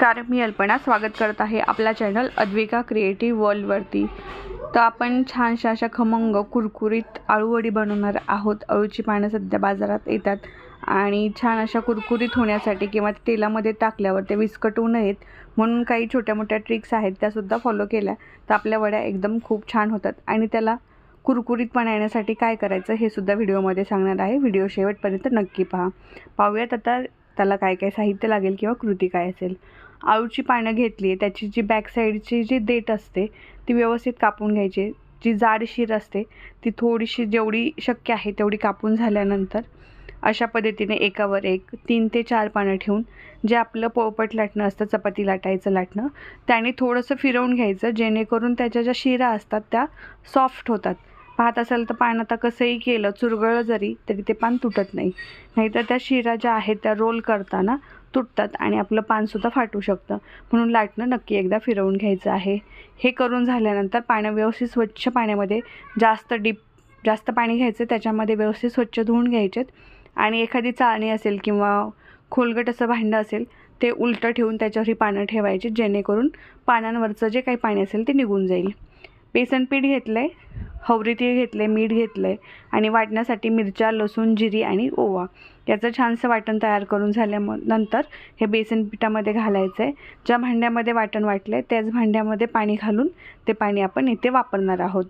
नमस्कार मी अल्पना स्वागत करत आहे आपला चॅनल अद्विका क्रिएटिव्ह वर्ल्डवरती तर आपण छानशा अशा खमंग कुरकुरीत आळूवडी बनवणार आहोत. अळूची पानं सध्या बाजारात येतात आणि छान अशा कुरकुरीत होण्यासाठी किंवा तेलामध्ये टाकल्यावर ते विस्कटू नयेत. म्हणून काही छोट्या मोठ्या ट्रिक्स आहेत त्यासुद्धा फॉलो केल्या. तर आपल्या वड्या एकदम खूप छान होतात. आणि त्याला कुरकुरीतपणा येण्यासाठी काय करायचं हे सुद्धा व्हिडिओमध्ये सांगणार आहे. व्हिडिओ शेवटपर्यंत नक्की पहा. पाहूयात आता त्याला काय काय साहित्य लागेल किंवा कृती काय असेल. आळूची पानं घेतली आहे त्याची जी बॅक साईडची जी देठ असते ती व्यवस्थित कापून घ्यायची जी जाड शीर असते ती थोडीशी जेवढी शक्य आहे तेवढी कापून झाल्यानंतर अशा पद्धतीने एकावर एक तीन ते चार पानं ठेवून जे आपलं पोळपट लाटणं असतं चपाती लाटायचं लाटणं त्याने थोडंसं फिरवून घ्यायचं जेणेकरून त्याच्या ज्या शिरा असतात त्या सॉफ्ट होतात. पाहत असाल तर पान आता कसंही केलं चुरगळलं जरी तरी ते पान तुटत नाही. नाहीतर त्या शिरा ज्या आहेत त्या रोल करताना तुटतात आणि आपलं पानसुद्धा फाटू शकतं. म्हणून लाटणं नक्की एकदा फिरवून घ्यायचं आहे. हे करून झाल्यानंतर पानं व्यवस्थित स्वच्छ पाण्यामध्ये जास्त डीप जास्त पाणी घ्यायचं त्याच्यामध्ये व्यवस्थित स्वच्छ धुवून घ्यायचेत. आणि एखादी चाळणी असेल किंवा खोलगट असं भांडं असेल ते उलटं ठेवून त्याच्यावरही पानं ठेवायची जेणेकरून पानांवरचं जे काही पाणी असेल ते निघून जाईल. बेसन पीठ घेतलं आहे हवरी तीळ घेतले मीठ घेतलं आहे आणि वाटण्यासाठी मिरच्या लसूण जिरी आणि ओवा. याचं छानसं वाटण तयार करून झाल्याम नंतर हे बेसन पिठामध्ये घालायचं आहे ज्या भांड्यामध्ये वाटण वाटलं आहे त्याच भांड्यामध्ये पाणी घालून ते पाणी आपण इथे वापरणार आहोत.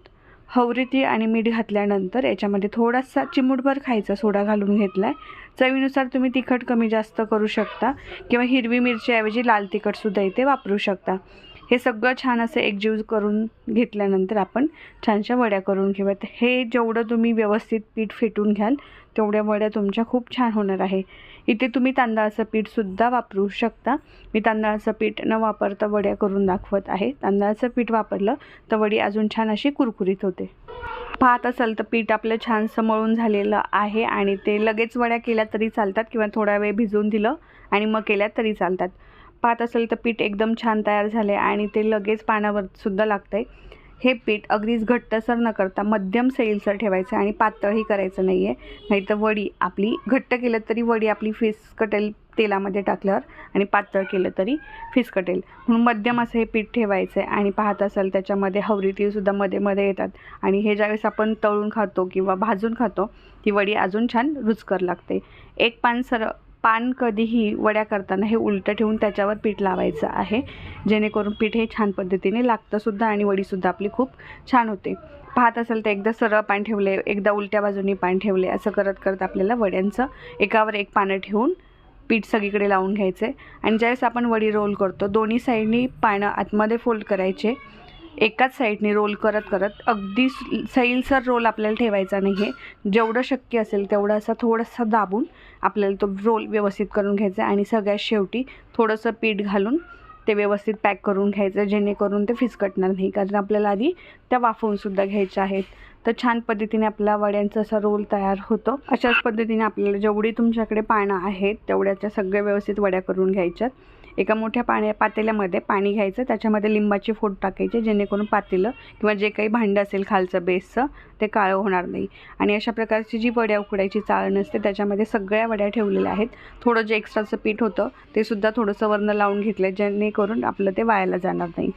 हवरी तीळ आणि मीठ घातल्यानंतर याच्यामध्ये थोडासा चिमूटभर खायचा सोडा घालून घेतला आहे चवीनुसार तुम्ही तिखट कमी जास्त करू शकता किंवा हिरवी मिरचीऐवजी लाल तिखटसुद्धा इथे वापरू शकता. हे सगळं छान असं एकजीव करून घेतल्यानंतर आपण छानशा वड्या करून घेऊयात. हे जेवढं तुम्ही व्यवस्थित पीठ फेटून घ्याल तेवढ्या वड्या तुमच्या खूप छान होणार आहे. इथे तुम्ही तांदळाचं पीठसुद्धा वापरू शकता. मी तांदळाचं पीठ न वापरता वड्या करून दाखवत आहे. तांदळाचं पीठ वापरलं तर वडी अजून छान अशी कुरकुरीत होते. पाहत असाल तर पीठ आपलं छान समळून झालेलं आहे आणि ते लगेच वड्या केल्या तरी चालतात किंवा थोडा वेळ भिजवून दिलं आणि मग केल्या तरी चालतात. पाहत असेल तर पीठ एकदम छान तयार झाले आणि ते लगेच पाण्यावर सुद्धा लागतं आहे हे पीठ अगदीच घट्टसर न करता मध्यम सैलसर ठेवायचं आणि पातळही करायचं नाही आहे नाहीतर वडी आपली घट्ट केलं तरी वडी आपली फिसकटेल तेलामध्ये टाकल्यावर आणि पातळ केलं तरी फिसकटेल. म्हणून मध्यम असं हे पीठ ठेवायचं आहे आणि पाहत असाल त्याच्यामध्ये हवरी तीळसुद्धा मध्ये मध्ये येतात. आणि हे ज्यावेळेस आपण तळून खातो किंवा भाजून खातो ती वडी अजून छान रुचकर लागते. एक पान सर पान कधीही वड्या करताना हे उलटं ठेवून त्याच्यावर पीठ लावायचं आहे. जेणेकरून पीठ हे छान पद्धतीने लागतंसुद्धा आणि वडीसुद्धा आपली खूप छान होते. पाहत असेल तर एकदा सरळ पान ठेवले एकदा उलट्या बाजूनी पान ठेवले असं करत करत आपल्याला वड्यांचं एकावर एक पानं ठेवून पीठ सगळीकडे लावून घ्यायचं. आहे आणि ज्यावेळेस आपण वडी रोल करतो दोन्ही साईडनी पानं आतमध्ये फोल्ड करायचे. एकाच साईडने रोल करत करत अगदी सैलसर रोल आपल्याला ठेवायचा नाही आहे जेवढं शक्य असेल तेवढं असा थोडंसं दाबून आपल्याला तो रोल व्यवस्थित करून घ्यायचा आणि सगळ्यात शेवटी थोडंसं पीठ घालून ते व्यवस्थित पॅक करून घ्यायचं जेणेकरून ते फिसकटणार नाही. कारण आपल्याला आधी त्या वाफवूनसुद्धा घ्यायच्या आहेत. तर छान पद्धतीने आपला वड्यांचा असा रोल तयार होतो. अशाच पद्धतीने आपल्याला जेवढी तुमच्याकडे पानं आहेत तेवढ्याच्या सगळ्या व्यवस्थित वड्या करून घ्यायच्यात. एका मोठ्या पाण्या पातेल्यामध्ये पाणी घ्यायचं. त्याच्यामध्ये लिंबाची फोड टाकायचे जेणेकरून पातेलं किंवा जे काही भांडं असेल खालचं बेसचं ते काळं होणार नाही. आणि अशा प्रकारची जी वड्या उकडायची चाळ नसते त्याच्यामध्ये सगळ्या वड्या ठेवलेल्या आहेत. थोडं जे एक्स्ट्राचं पीठ होतं ते सुद्धा थोडंसं वरनं लावून घेतलं जेणेकरून आपलं ते वायाला जाणार नाही.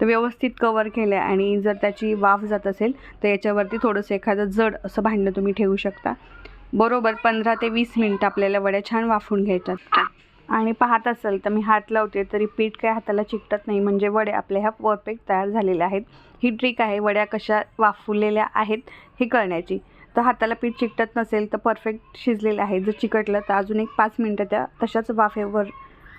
तर व्यवस्थित कवर केलं आहे आणि जर त्याची वाफ जात असेल तर याच्यावरती थोडंसं एखादं जड असं भांडणं तुम्ही ठेवू शकता. बरोबर पंधरा ते वीस मिनटं आपल्याला वड्या छान वाफून घ्यायच्यात आणि पाहत असेल तर मी हात लावते तरी पीठ काय हाताला चिकटत नाही. म्हणजे वड्या आपल्या ह्या परफेक्ट तयार झालेल्या आहेत. ही ट्रिक आहे वड्या कशा वाफवलेल्या आहेत हे कळण्याची. तर हाताला पीठ चिकटत नसेल तर परफेक्ट शिजलेलं आहे. जर चिकटलं तर अजून एक पाच मिनटं त्या तशाच वाफेवर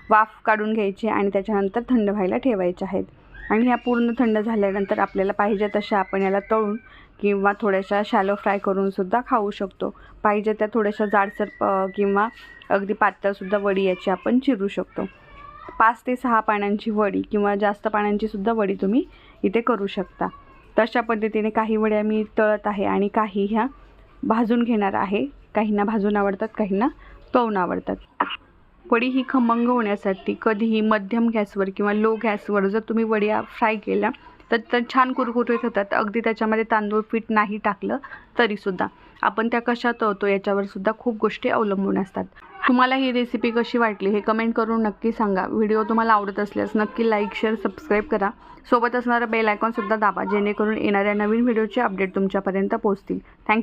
वाफ काढून घ्यायची आणि त्याच्यानंतर थंड व्हायला ठेवायचे आहेत. आणि ह्या पूर्ण थंड झाल्यानंतर आपल्याला पाहिजे तशा आपण याला तळून किंवा थोड्याशा शॅलो फ्राय करूनसुद्धा खाऊ शकतो. पाहिजे त्या थोड्याशा जाडसर प किंवा अगदी पातळसुद्धा वडी याची आपण चिरू शकतो. पाच ते सहा पानांची वडी किंवा जास्त पानांचीसुद्धा वडी तुम्ही इथे करू शकता. तशा पद्धतीने काही वड्या मी तळत आहे आणि काही ह्या भाजून घेणार आहे. काहींना भाजून आवडतात काहींना तळून आवडतात. वडी ही खमंग होण्यासाठी कधीही मध्यम गॅसवर किंवा लो गॅसवर जर तुम्ही वड्या फ्राय केल्या तर तर छान कुरकुरीत होतात. अगदी त्याच्यामध्ये तांदूळ पीठ नाही टाकलं तरीसुद्धा. आपण त्या कशा तळतो याच्यावरसुद्धा खूप गोष्टी अवलंबून असतात. तुम्हाला ही रेसिपी कशी वाटली हे कमेंट करून नक्की सांगा. व्हिडिओ तुम्हाला आवडत असल्यास नक्की लाईक शेअर सबस्क्राईब करा. सोबत असणारं बेल आयकॉनसुद्धा दाबा जेणेकरून येणाऱ्या नवीन व्हिडिओचे अपडेट तुमच्यापर्यंत पोहोचतील. थँक्यू